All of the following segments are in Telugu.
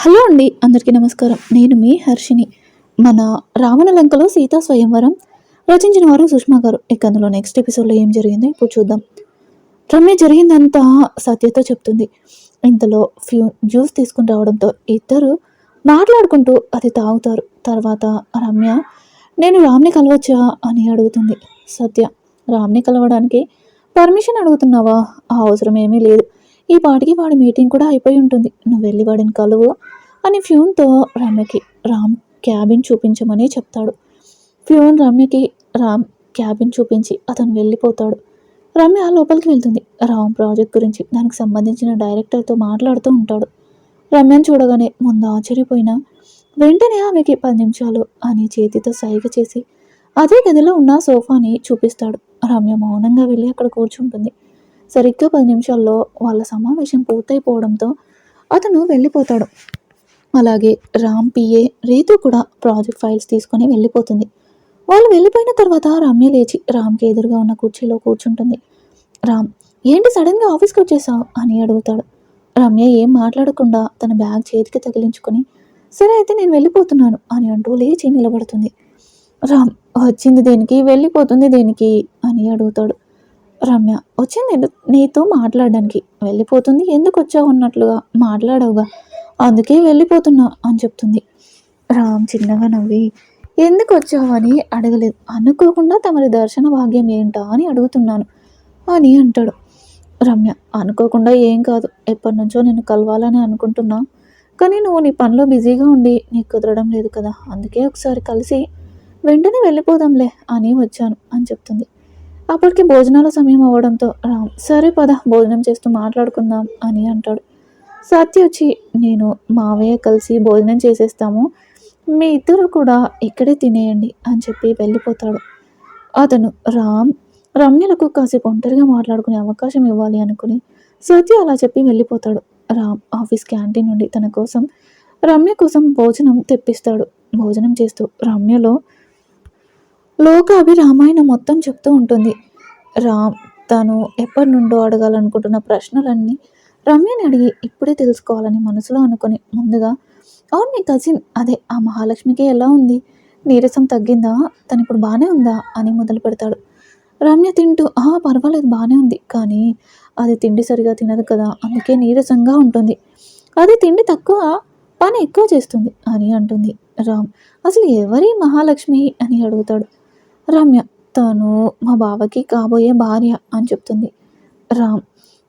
హలో అండి అందరికీ నమస్కారం. నేను మీ హర్షిని మన రావణ లంకలో సీతా స్వయంవరం రచించిన వారు సుష్మా గారు. ఇక అందులో నెక్స్ట్ ఎపిసోడ్లో ఏం జరిగిందో ఇప్పుడు చూద్దాం. రమ్య జరిగిందంతా సత్యతో చెప్తుంది. ఇంతలో ఫ్యూ జ్యూస్ తీసుకుని రావడంతో ఇద్దరు మాట్లాడుకుంటూ అది తాగుతారు. తర్వాత రమ్య నేను రామ్ని కలవచ్చా? అని అడుగుతుంది సత్య. రామ్ని కలవడానికి పర్మిషన్ అడుగుతున్నావా? ఆ అవసరం ఏమీ లేదు. ఈ పాటికి వాడి మీటింగ్ కూడా అయిపోయి ఉంటుంది. నువ్వు వెళ్ళి వాడిని కలువు అని ఫ్యూన్తో రమ్యకి రామ్ క్యాబిన్ చూపించమని చెప్తాడు. ఫ్యూన్ రమ్యకి రామ్ క్యాబిన్ చూపించి అతను వెళ్ళిపోతాడు. రమ్య లోపలికి వెళ్తుంది. రామ్ ప్రాజెక్ట్ గురించి దానికి సంబంధించిన డైరెక్టర్తో మాట్లాడుతూ ఉంటాడు. రమ్యను చూడగానే ముందు ఆశ్చర్యపోయినా వెంటనే ఆమెకి పది నిమిషాలు అని చేతితో సైగ చేసి అదే గదిలో ఉన్న సోఫాని చూపిస్తాడు. రమ్య మౌనంగా వెళ్ళి అక్కడ కూర్చుంటుంది. సరిగ్గా పది నిమిషాల్లో వాళ్ళ సమావేశం పూర్తయిపోవడంతో అతను వెళ్ళిపోతాడు. అలాగే రామ్ పిఏ రీతు కూడా ప్రాజెక్ట్ ఫైల్స్ తీసుకొని వెళ్ళిపోతుంది. వాళ్ళు వెళ్ళిపోయిన తర్వాత రమ్య లేచి రామ్కి ఎదురుగా ఉన్న కుర్చీలో కూర్చుంటుంది. రామ్ ఏంటి సడన్గా ఆఫీస్కి వచ్చేసావు? అని అడుగుతాడు. రమ్య ఏం మాట్లాడకుండా తన బ్యాగ్ చేతికి తగిలించుకొని సరే అయితే నేను వెళ్ళిపోతున్నాను అని అంటూ లేచి నిలబడుతుంది. రామ్ వచ్చింది దేనికి? వెళ్ళిపోతుంది దేనికి? అని అడుగుతాడు. రమ్య వచ్చింది నీతో మాట్లాడడానికి. వెళ్ళిపోతుంది. ఎందుకు వచ్చావు అన్నట్లుగా మాట్లాడవుగా. అందుకే వెళ్ళిపోతున్నా అని చెప్తుంది. రామ్ చిన్నగా నవ్వి ఎందుకు వచ్చావు అని అడగలేదు. అనుకోకుండా తమరి దర్శన భాగ్యం ఏంటా అని అడుగుతున్నాను అని అంటాడు. రమ్య అనుకోకుండా ఏం కాదు. ఎప్పటి నుంచో నేను కలవాలని అనుకుంటున్నా. కానీ నువ్వు నీ పనిలో బిజీగా ఉండి నీకు కుదరడం లేదు కదా. అందుకే ఒకసారి కలిసి వెంటనే వెళ్ళిపోదాంలే అని వచ్చాను అని చెప్తుంది. అప్పటికి భోజనాల సమయం అవ్వడంతో రామ్ సరే పద భోజనం చేస్తూ మాట్లాడుకుందాం అని అంటాడు. సత్య వచ్చి నేను మావయ్య కలిసి భోజనం చేసేస్తాము. మీ ఇద్దరు కూడా ఇక్కడే తినేయండి అని చెప్పి వెళ్ళిపోతాడు. అతను రామ్ రమ్యలకు కాసేపు ఒంటరిగా మాట్లాడుకునే అవకాశం ఇవ్వాలి అనుకుని సత్య అలా చెప్పి వెళ్ళిపోతాడు. రామ్ ఆఫీస్ క్యాంటీన్ నుండి తన కోసం రమ్య కోసం భోజనం తెప్పిస్తాడు. భోజనం చేస్తూ రమ్యలో లోకాభి రామాయణం మొత్తం చెప్తూ ఉంటుంది. రామ్ తను ఎప్పటి నుండో అడగాలనుకుంటున్న ప్రశ్నలన్నీ రమ్యని అడిగి ఇప్పుడే తెలుసుకోవాలని మనసులో అనుకుని ముందుగా అవును నీ కజిన్ అదే ఆ మహాలక్ష్మికి ఎలా ఉంది? నీరసం తగ్గిందా? తను ఇప్పుడు బాగానే ఉందా? అని మొదలు పెడతాడు. రమ్య తింటూ ఆ పర్వాలేదు బాగానే ఉంది. కానీ అది తిండి సరిగా తినదు కదా. అందుకే నీరసంగా ఉంటుంది. అది తిండి తక్కువ పని ఎక్కువ చేస్తుంది అని అంటుంది రామ్. అసలు ఎవరి మహాలక్ష్మి? అని అడుగుతాడు. రమ్య తను మా బావకి కాబోయే భార్య అని చెప్తుంది. రామ్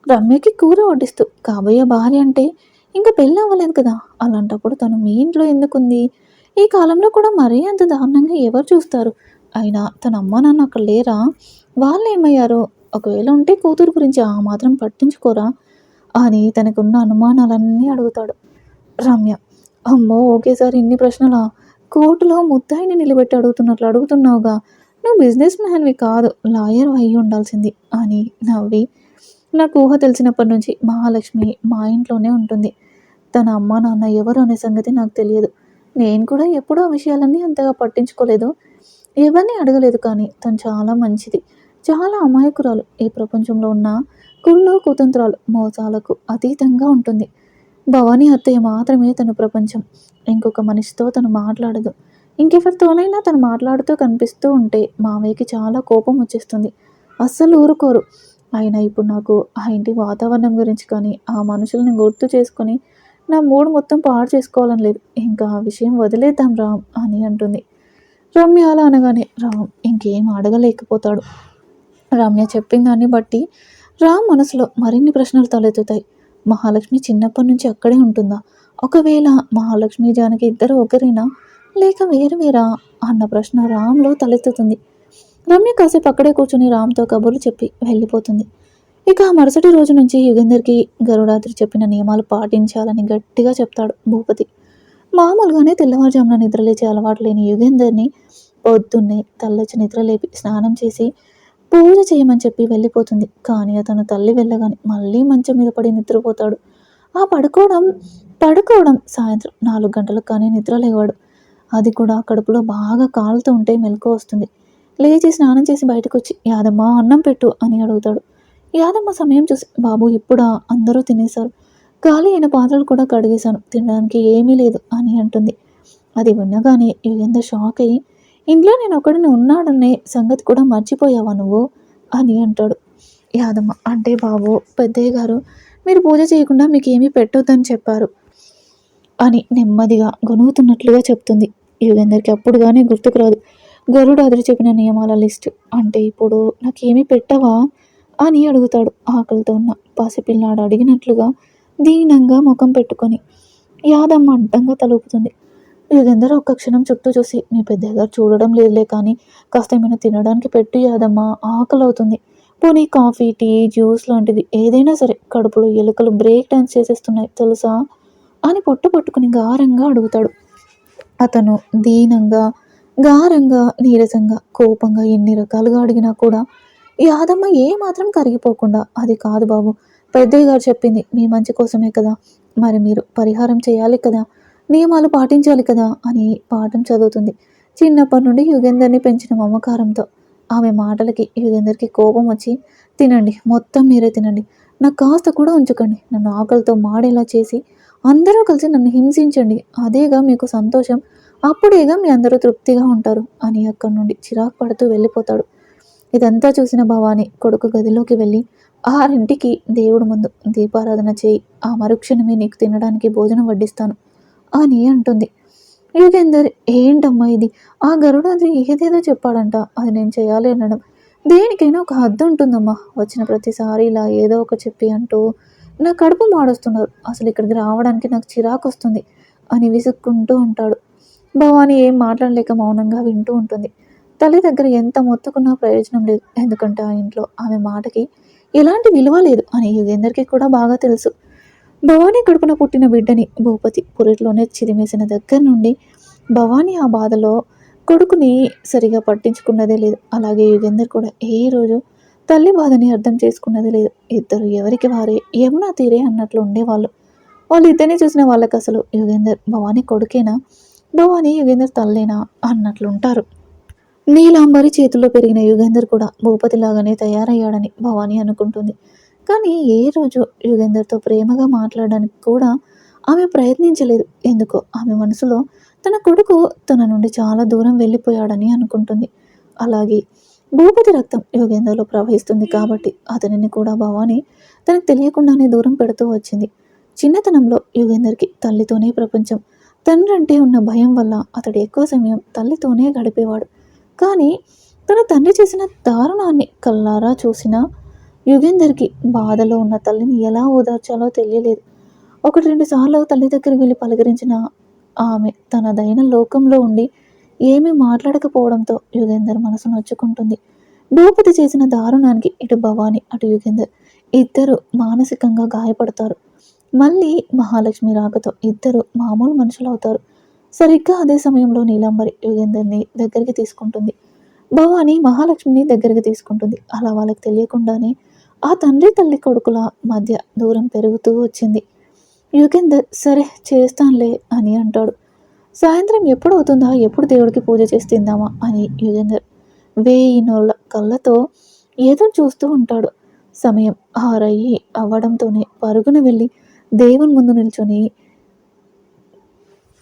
రమ్యకి కూర వడ్డిస్తూ కాబోయే భార్య అంటే ఇంకా పెళ్ళి అవ్వలేదు కదా? అలాంటప్పుడు తను మీ ఇంట్లో ఎందుకుంది? ఈ కాలంలో కూడా మరీ అంత దారుణంగా ఎవరు చూస్తారు? అయినా తన అమ్మ నాన్న అక్కడ లేరా? వాళ్ళు ఏమయ్యారో? ఒకవేళ ఉంటే కూతురు గురించి ఆ మాత్రం పట్టించుకోరా? అని తనకున్న అనుమానాలన్నీ అడుగుతాడు. రమ్య అమ్మో ఒకేసారి ఇన్ని ప్రశ్నలా? కోర్టులో ముద్దాయిని నిలబెట్టి అడుగుతున్నట్లు అడుగుతున్నావుగా. నువ్వు బిజినెస్ మ్యాన్వి కాదు లాయర్ అయి ఉండాల్సింది అని నవ్వి. నాకు ఊహ తెలిసినప్పటి నుంచి మహాలక్ష్మి మా ఇంట్లోనే ఉంటుంది. తన అమ్మ నాన్న ఎవరు అనే సంగతి నాకు తెలియదు. నేను కూడా ఎప్పుడూ ఆ విషయాలన్నీ అంతగా పట్టించుకోలేదు. ఎవరిని అడగలేదు కానీ తను చాలా మంచిది. చాలా అమాయకురాలు. ఈ ప్రపంచంలో ఉన్న కుళ్ళు కుతంత్రాలు మోసాలకు అతీతంగా ఉంటుంది. భవానీ అత్తయ్య మాత్రమే తన ప్రపంచం. ఇంకొక మనిషితో తను మాట్లాడదు. ఇంకెవరితోనైనా తను మాట్లాడుతూ కనిపిస్తూ ఉంటే మావయ్యకి చాలా కోపం వచ్చేస్తుంది. అస్సలు ఊరుకోరు. అయినా ఇప్పుడు నాకు ఆ ఇంటి వాతావరణం గురించి కానీ ఆ మనుషుల్ని గుర్తు చేసుకొని నా మూడు మొత్తం పాడు చేసుకోవాలని లేదు. ఇంకా ఆ విషయం వదిలేద్దాం రామ్ అని అంటుంది. రమ్య అలా అనగానే రామ్ ఇంకేం అడగలేకపోతాడు. రమ్య చెప్పిన దాన్ని బట్టి రామ్ మనసులో మరిన్ని ప్రశ్నలు తలెత్తుతాయి. మహాలక్ష్మి చిన్నప్పటి నుంచి అక్కడే ఉంటుందా? ఒకవేళ మహాలక్ష్మి జానకి ఇద్దరు ఒకరైనా? లేక వేరు వేరా అన్న ప్రశ్న రామ్లో తలెత్తుతుంది. రమ్య కాసేపు అక్కడే కూర్చుని రామ్తో కబుర్లు చెప్పి వెళ్ళిపోతుంది. ఇక ఆ మరుసటి రోజు నుంచి యుగేందర్కి గరుడాద్రి చెప్పిన నియమాలు పాటించాలని గట్టిగా చెప్తాడు భూపతి. మామూలుగానే తెల్లవారుజామున నిద్రలేచే అలవాటు లేని యుగేందర్ని పొద్దున్నే తల్లచి నిద్రలేపి స్నానం చేసి పూజ చేయమని చెప్పి వెళ్ళిపోతుంది. కానీ అతను తల్లి వెళ్ళగానే మళ్ళీ మంచం మీద పడి నిద్రపోతాడు. ఆ పడుకోవడం పడుకోవడం సాయంత్రం నాలుగు గంటలకు కానీ నిద్ర లేవాడు అది కూడా కడుపులో బాగా కాలుతూ ఉంటే మెలకు వస్తుంది. లేచి స్నానం చేసి బయటకు వచ్చి యాదమ్మ అన్నం పెట్టు అని అడుగుతాడు. యాదమ్మ సమయం చూసి బాబు ఇప్పుడా? అందరూ తినేశారు. ఖాళీ అయిన పాత్రలు కూడా కడిగేశాను. తినడానికి ఏమీ లేదు అని అంటుంది. అది వినగానే యుగేందర్ షాక్ అయ్యి ఇంట్లో నేను ఒకడిని ఉన్నాడనే సంగతి కూడా మర్చిపోయావా నువ్వు? అని అంటాడు. యాదమ్మ అంటే బాబు పెద్దయ్య గారు మీరు పూజ చేయకుండా మీకు పెట్టొద్దని చెప్పారు అని నెమ్మదిగా గొనుగుతున్నట్లుగా చెప్తుంది. యుగేందర్కి అప్పుడు కానీ గుర్తుకు రాదు. గరుడు అదురు చెప్పిన నియమాల లిస్టు. అంటే ఇప్పుడు నాకేమీ పెట్టవా? అని అడుగుతాడు ఆకలితో ఉన్న పసిపిల్లాడు అడిగినట్లుగా దీనంగా ముఖం పెట్టుకొని. యాదమ్మ అడ్డంగా తలుపుతుంది. యుగేందర్ ఒక్క క్షణం చుట్టూ చూసి మీ పెద్దయ్య గారు చూడడం లేదులే కానీ కాస్త ఏమైనా తినడానికి పెట్టు యాదమ్మ ఆకలి అవుతుంది పోనీ కాఫీ టీ జ్యూస్ లాంటిది ఏదైనా సరే కడుపులో ఎలుకలు బ్రేక్ డాన్స్ చేసేస్తున్నాయి తెలుసా? అని పొట్టు పట్టుకుని గారంగా అడుగుతాడు. అతను దీనంగా గారంగా నీరసంగా కోపంగా ఎన్ని రకాలుగా అడిగినా కూడా యాదమ్మ ఏ మాత్రం కరిగిపోకుండా అది కాదు బాబు పెద్దయ్య గారు చెప్పింది మీ మంచి కోసమే కదా మరి మీరు పరిహారం చేయాలి కదా నియమాలు పాటించాలి కదా అని పాఠం చదువుతుంది. చిన్నప్పటి నుండి యుగేందర్ని పెంచిన మమకారంతో ఆమె మాటలకి యుగేందర్కి కోపం వచ్చి తినండి మొత్తం మీరే తినండి నాకు కాస్త కూడా ఉంచుకోండి నన్ను ఆకలితో మాడేలా చేసి అందరూ కలిసి నన్ను హింసించండి అదేగా మీకు సంతోషం అప్పుడేగా మీ అందరూ తృప్తిగా ఉంటారు అని అక్కడి నుండి చిరాకు పడుతూ వెళ్ళిపోతాడు. ఇదంతా చూసిన భవాని కొడుకు గదిలోకి వెళ్ళి ఆరింటికి దేవుడు ముందు దీపారాధన చేయి ఆ మరుక్షణమే నీకు తినడానికి భోజనం వడ్డిస్తాను అని అంటుంది. యుగేందర్ ఏంటమ్మా ఇది? ఆ గరుడు అది ఏదేదో చెప్పాడంట అది నేను చేయాలి అనడం. దేనికైనా ఒక హద్దు ఉంటుందమ్మా వచ్చిన ప్రతిసారి ఇలా ఏదో ఒక చెప్పి అంటూ నా కడుపు మాడొస్తున్నారు. అసలు ఇక్కడికి రావడానికి నాకు చిరాకు వస్తుంది అని విసుక్కుంటూ ఉంటాడు. భవాని ఏం మాట్లాడలేక మౌనంగా వింటూ ఉంటుంది. తల్లి దగ్గర ఎంత మొత్తుకున్నా ప్రయోజనం లేదు. ఎందుకంటే ఆ ఇంట్లో ఆమె మాటకి ఎలాంటి విలువ లేదు అని యుగేందర్కి కూడా బాగా తెలుసు. భవానీ కడుపున పుట్టిన బిడ్డని భూపతి పురిట్లోనే చిరిమేసిన దగ్గర నుండి భవానీ ఆ బాధలో కొడుకుని సరిగా పట్టించుకున్నదే లేదు. అలాగే యుగేందర్ కూడా ఏ రోజు తల్లి బాధని అర్థం చేసుకున్నది లేదు. ఇద్దరు ఎవరికి వారే ఏమన్నా తీరే అన్నట్లు ఉండేవాళ్ళు. వాళ్ళు ఇద్దరిని చూసిన వాళ్ళకి అసలు యుగేందర్ భవానీ కొడుకేనా? భవానీ యుగేందర్ తల్లేనా అన్నట్లుంటారు. నీలాంబరి చేతిలో పెరిగిన యుగేందర్ కూడా భూపతిలాగానే తయారయ్యాడని భవానీ అనుకుంటుంది. కానీ ఏ రోజు యుగేందర్తో ప్రేమగా మాట్లాడడానికి కూడా ఆమె ప్రయత్నించలేదు. ఎందుకో ఆమె మనసులో తన కొడుకు తన నుండి చాలా దూరం వెళ్ళిపోయాడని అనుకుంటుంది. అలాగే భూపతి రక్తం యోగేందర్లో ప్రవహిస్తుంది కాబట్టి అతనిని కూడా భవాని తనకు తెలియకుండానే దూరం పెడుతూ వచ్చింది. చిన్నతనంలో యుగేందర్కి తల్లితోనే ప్రపంచం. తండ్రి అంటే ఉన్న భయం వల్ల అతడు ఎక్కువ సమయం తల్లితోనే గడిపేవాడు. కానీ తన తండ్రి చేసిన దారుణాన్ని కల్లారా చూసిన యుగేందర్కి బాధలో ఉన్న తల్లిని ఎలా ఓదార్చాలో తెలియలేదు. ఒకటి రెండు సార్లు తల్లి దగ్గరికి వెళ్ళి పలకరించిన ఆమె తనదైన లోకంలో ఉండి ఏమీ మాట్లాడకపోవడంతో యుగేందర్ మనసు నొచ్చుకుంటుంది. భూపతి చేసిన దారుణానికి ఇటు భవాని అటు యుగేందర్ ఇద్దరు మానసికంగా గాయపడతారు. మళ్ళీ మహాలక్ష్మి రాకతో ఇద్దరు మామూలు మనుషులు అవుతారు. సరిగ్గా అదే సమయంలో నీలాంబరి యుగేందర్ని దగ్గరికి తీసుకుంటుంది. భవాని మహాలక్ష్మిని దగ్గరికి తీసుకుంటుంది. అలా వాళ్ళకి తెలియకుండానే ఆ తండ్రి తల్లి కొడుకుల మధ్య దూరం పెరుగుతూ వచ్చింది. యుగేందర్ సరే చేస్తానులే అని అంటాడు. సాయంత్రం ఎప్పుడు అవుతుందా? ఎప్పుడు దేవుడికి పూజ చేసి తిందామా? అని యుగేందర్ వేయి నోళ్ళ కళ్ళతో ఏదో చూస్తూ ఉంటాడు. సమయం ఆరయ్యి అవ్వడంతోనే పరుగున వెళ్ళి దేవుని ముందు నిల్చొని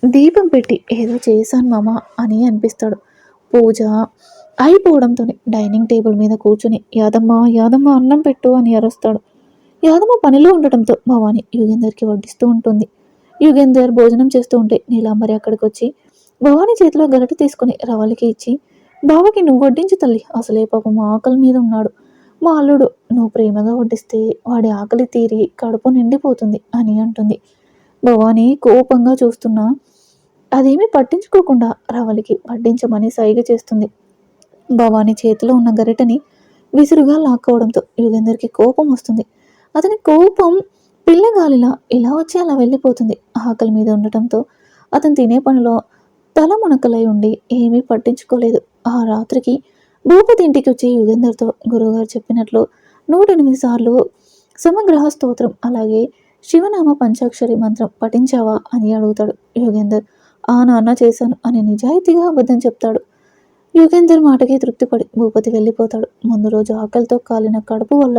దీపం పెట్టి ఏదో చేశాను మామ అని అనిపిస్తాడు. పూజ అయిపోవడంతోనే డైనింగ్ టేబుల్ మీద కూర్చుని యాదమ్మ యాదమ్మ అన్నం పెట్టు అని అరుస్తాడు. యాదమ్మ పనిలో ఉండటంతో భవాని యుగేందర్కి వడ్డిస్తూ ఉంటుంది. యుగేందర్ భోజనం చేస్తూ ఉంటే నీలాంబరి అక్కడికి వచ్చి భవాని చేతిలో గరటి తీసుకుని రవాలికి ఇచ్చి బావకి నువ్వు వడ్డించు తల్లి అసలే పాపం ఆకలి మీద ఉన్నాడు. మా అల్లుడు నువ్వు ప్రేమగా వడ్డిస్తే వాడి ఆకలి తీరి కడుపు నిండిపోతుంది అని అంటుంది. భవాని కోపంగా చూస్తున్నా అదేమీ పట్టించుకోకుండా రవలికి వడ్డించమని సైగ చేస్తుంది భవాని చేతిలో ఉన్న గరిటని విసురుగా లాక్కోవడంతో యుగేందర్కి కోపం వస్తుంది. అతని కోపం పిల్లగాలిలా ఇలా వచ్చి అలా వెళ్ళిపోతుంది. ఆకలి మీద ఉండటంతో అతను తినే పనిలో తల మునకలై ఉండి ఏమీ పట్టించుకోలేదు. ఆ రాత్రికి భూపతి ఇంటికి వచ్చి యుగేందర్తో గురువుగారు చెప్పినట్లు నూట ఎనిమిది సార్లు సమగ్రహ స్తోత్రం అలాగే శివనామ పంచాక్షరి మంత్రం పఠించావా అని అడుగుతాడు యుగేందర్ ఆ నాన్న చేశాను అని నిజాయితీగా అబద్ధం చెప్తాడు. యుగేందర్ మాటకి తృప్తిపడి భూపతి వెళ్ళిపోతాడు. ముందు రోజు ఆకలితో కాలిన కడుపు వల్ల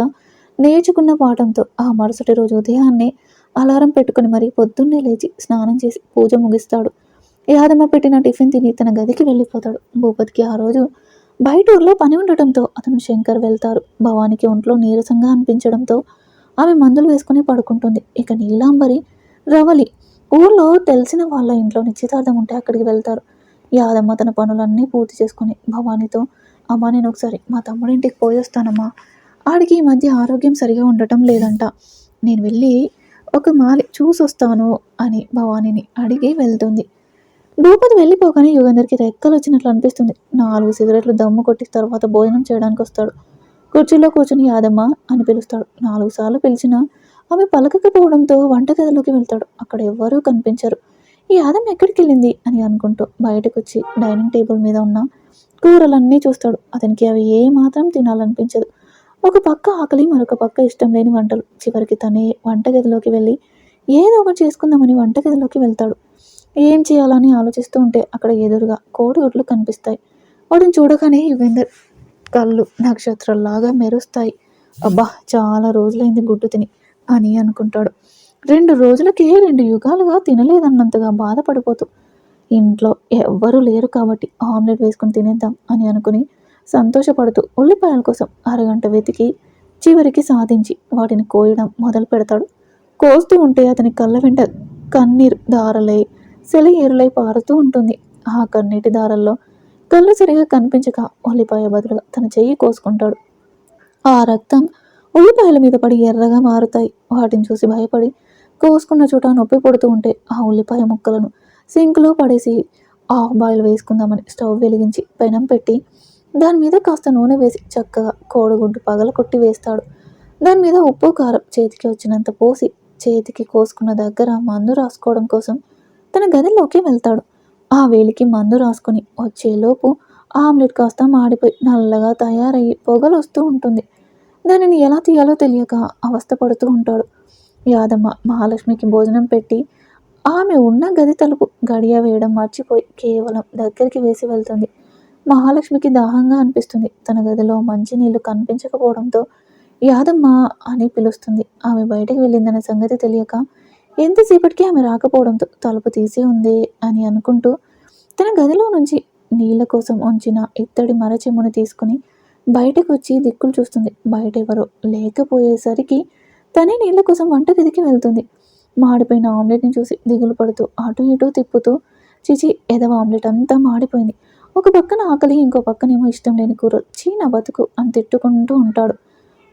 నేర్చుకున్న పాఠంతో ఆ మరుసటి రోజు ఉదయాన్నే అలారం పెట్టుకుని మరి పొద్దున్నే లేచి స్నానం చేసి పూజ ముగిస్తాడు. యాదమ్మ పెట్టిన టిఫిన్ తిని తన గదికి వెళ్ళిపోతాడు. భూపతికి ఆ రోజు బయట ఊర్లో పని ఉండటంతో అతను శంకర్ వెళ్తారు. భవానికి ఒంట్లో నీరసంగా అనిపించడంతో ఆమె మందులు వేసుకుని పడుకుంటుంది. ఇక నీలాంబరి రవలి ఊర్లో తెలిసిన వాళ్ళ ఇంట్లో నిశ్చితార్థం ఉంటే అక్కడికి వెళ్తారు. యాదమ్మ తన పనులన్నీ పూర్తి చేసుకుని భవానీతో అమ్మ నేను ఒకసారి మా తమ్ముడింటికి పోయి వస్తానమ్మా ఆడికి ఈ మధ్య ఆరోగ్యం సరిగా ఉండటం లేదంట. నేను వెళ్ళి ఒక మాలి చూసొస్తాను అని భవానీని అడిగి వెళ్తుంది. భూపతి వెళ్ళిపోగానే యుగంధర్కి రెక్కలు వచ్చినట్లు అనిపిస్తుంది. నాలుగు సిగరెట్లు దమ్ము కొట్టి తర్వాత భోజనం చేయడానికి వస్తాడు. కుర్చీలో కూర్చుని యాదమ్మ అని పిలుస్తాడు. నాలుగు సార్లు పిలిచినా ఆమె పలకకపోవడంతో వంటగదిలోకి వెళ్తాడు. అక్కడ ఎవ్వరూ కనిపించరు. ఈ యాదమ్మ ఎక్కడికి వెళ్ళింది అని అనుకుంటూ బయటకు వచ్చి డైనింగ్ టేబుల్ మీద ఉన్న కూరలన్నీ చూస్తాడు. అతనికి అవి ఏ మాత్రం తినాలనిపించదు. ఒక పక్క ఆకలి మరొక పక్క ఇష్టం లేని వంటలు. చివరికి తనే వంటగదిలోకి వెళ్ళి ఏదో ఒకటి చేసుకుందామని వంటగదిలోకి వెళ్తాడు. ఏం చేయాలని ఆలోచిస్తూ ఉంటే అక్కడ ఎదురుగా కోడిగుడ్లు కనిపిస్తాయి. వాటిని చూడగానే యుగేందర్ కళ్ళు నక్షత్రాల్లాగా మెరుస్తాయి. అబ్బా చాలా రోజులైంది గుడ్డు తిని అని అనుకుంటాడు. రెండు రోజులకే రెండు యుగాలుగా తినలేదన్నంతగా బాధపడిపోతూ. ఇంట్లో ఎవ్వరూ లేరు కాబట్టి ఆమ్లెట్ వేసుకుని తినేద్దాం అని అనుకుని సంతోషపడుతూ ఉల్లిపాయల కోసం అరగంట వెతికి చివరికి సాధించి వాటిని కోయడం మొదలు పెడతాడు కోస్తూ ఉంటే అతని కళ్ళ వెంట కన్నీరు దారలై సెలయేరులై పారుతూ ఉంటుంది. ఆ కన్నీటి దారల్లో కళ్ళు సరిగా కనిపించక ఉల్లిపాయ బదులుగా తన చెయ్యి కోసుకుంటాడు. ఆ రక్తం ఉల్లిపాయల మీద పడి ఎర్రగా మారుతాయి. వాటిని చూసి భయపడి కోసుకున్న చోట నొప్పి పడుతూ ఉంటే ఆ ఉల్లిపాయ ముక్కలను సింక్లో పడేసి ఆఫ్ బాయిల్ వేసుకుందామని స్టవ్ వెలిగించి పెనం పెట్టి దాని మీద కాస్త నూనె వేసి చక్కగా కోడిగుడ్డు పగల కొట్టి వేస్తాడు. దాని మీద ఉప్పు కారం చేతికి వచ్చినంత పోసి చేతికి కోసుకున్న దగ్గర మందు రాసుకోవడం కోసం తన గదిలోకి వెళ్తాడు. ఆ వేలికి మందు రాసుకొని వచ్చేలోపు ఆమ్లెట్ కాస్త మాడిపోయి నల్లగా తయారయ్యి పొగలు వస్తూ ఉంటుంది. దానిని ఎలా తీయాలో తెలియక అవస్థపడుతూ ఉంటాడు. యాదమ్మ మహాలక్ష్మికి భోజనం పెట్టి ఆమె ఉన్న గది తలుపు గడియ వేయడం మర్చిపోయి కేవలం దగ్గరికి వేసి వెళ్తుంది. మహాలక్ష్మికి దాహంగా అనిపిస్తుంది. తన గదిలో మంచినీళ్ళు కనిపించకపోవడంతో యాదమ్మ అని పిలుస్తుంది. ఆమె బయటకు వెళ్ళిందన్న సంగతి తెలియక ఎంతసేపటికి ఆమె రాకపోవడంతో తలుపు తీసి ఉంది అని అనుకుంటూ తన గదిలో నుంచి నీళ్ళ కోసం ఉంచిన ఇత్తడి మరచెమ్మును తీసుకుని బయటకు వచ్చి దిక్కులు చూస్తుంది. బయట ఎవరో లేకపోయేసరికి తనే నీళ్ళ కోసం వంటగదికి వెళ్తుంది. మాడిపోయిన ఆమ్లెట్ని చూసి దిగులు పడుతూ అటు ఇటు తిప్పుతూ చిచి ఎదవ ఆమ్లెట్ అంతా మాడిపోయింది. ఒక పక్కన ఆకలి ఇంకో పక్కనేమో ఇష్టం లేని కూర. చీన బతుకు అని తిట్టుకుంటూ ఉంటాడు.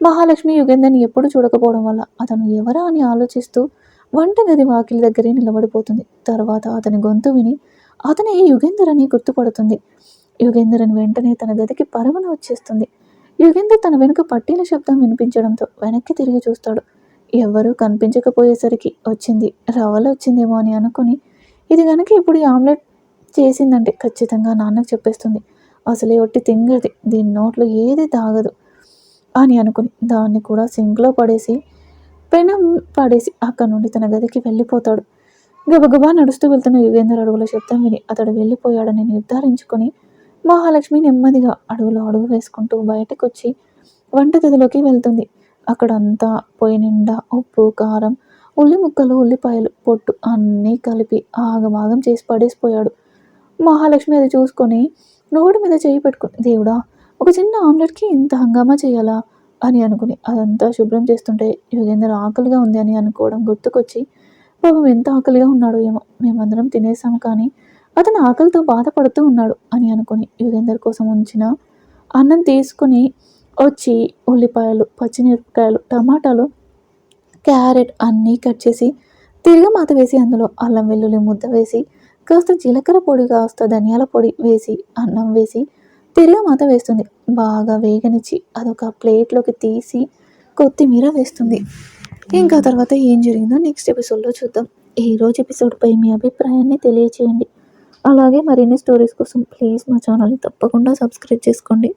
మహాలక్ష్మి యుగేందర్ని ఎప్పుడు చూడకపోవడం వల్ల అతను ఎవరా అని ఆలోచిస్తూ వంటగది వాకిలి దగ్గరే నిలబడిపోతుంది. తర్వాత అతని గొంతు విని అతనే యుగేందర్ అని గుర్తుపడుతుంది. యుగేందర్ అని వెంటనే తన గదికి పరుగున వచ్చేస్తుంది. యుగేందర్ తన వెనుక పట్టీల శబ్దం వినిపించడంతో వెనక్కి తిరిగి చూస్తాడు. ఎవ్వరూ కనిపించకపోయేసరికి వచ్చింది రవల వచ్చిందేమో అని అనుకుని ఇది కనుక ఇప్పుడు ఈ ఆమ్లెట్ చేసిందంటే ఖచ్చితంగా నాన్నకు చెప్పేస్తుంది. అసలే ఒట్టి తింగది దీని నోట్లో ఏది తాగదు అని అనుకుని దాన్ని కూడా సింక్లో పడేసి పెనం పడేసి అక్కడి నుండి తన గదికి వెళ్ళిపోతాడు. గబగబా నడుస్తూ వెళ్తున్న యుగేందర్ అడుగుల శబ్దం విని అతడు వెళ్ళిపోయాడని నిర్ధారించుకొని మహాలక్ష్మి నెమ్మదిగా అడుగులో అడుగు వేసుకుంటూ బయటకు వచ్చి వంటగదిలోకి వెళ్తుంది. అక్కడంతా పొయ్యి నిండా ఉప్పు కారం ఉల్లి ముక్కలు ఉల్లిపాయలు పొట్టు అన్నీ కలిపి ఆగమాగం చేసి పడేసిపోయాడు. మహాలక్ష్మి అది చూసుకొని రోడ్డు మీద చేయి పెట్టుకుని దేవుడా ఒక చిన్న ఆమ్లెట్కి ఇంత హంగామా చేయాలా? అని అనుకుని అదంతా శుభ్రం చేస్తుంటే యుగేందర్ ఆకలిగా ఉంది అని అనుకోవడం గుర్తుకొచ్చి పాపం ఎంత ఆకలిగా ఉన్నాడో ఏమో. మేమందరం తినేసాం కానీ అతను ఆకలితో బాధపడుతూ ఉన్నాడు అని అనుకుని యోగేందర్ కోసం ఉంచిన అన్నం తీసుకుని వచ్చి ఉల్లిపాయలు పచ్చిమిరపకాయలు టమాటాలు క్యారెట్ అన్నీ కట్ చేసి తిరిగి మాత వేసి అందులో అల్లం వెల్లుల్లి ముద్ద వేసి కాస్త జీలకర్ర పొడి కాస్త ధనియాల పొడి వేసి అన్నం వేసి తిరిగి మాత వేస్తుంది. బాగా వేగనిచ్చి అదొక ప్లేట్లోకి తీసి కొత్తిమీర వేస్తుంది. ఇంకా తర్వాత ఏం జరిగిందో నెక్స్ట్ ఎపిసోడ్లో చూద్దాం. ఈ రోజు ఎపిసోడ్పై మీ అభిప్రాయాన్ని తెలియచేయండి. అలాగే మరిన్ని స్టోరీస్ కోసం ప్లీజ్ మా ఛానల్ని తప్పకుండా సబ్స్క్రైబ్ చేసుకోండి.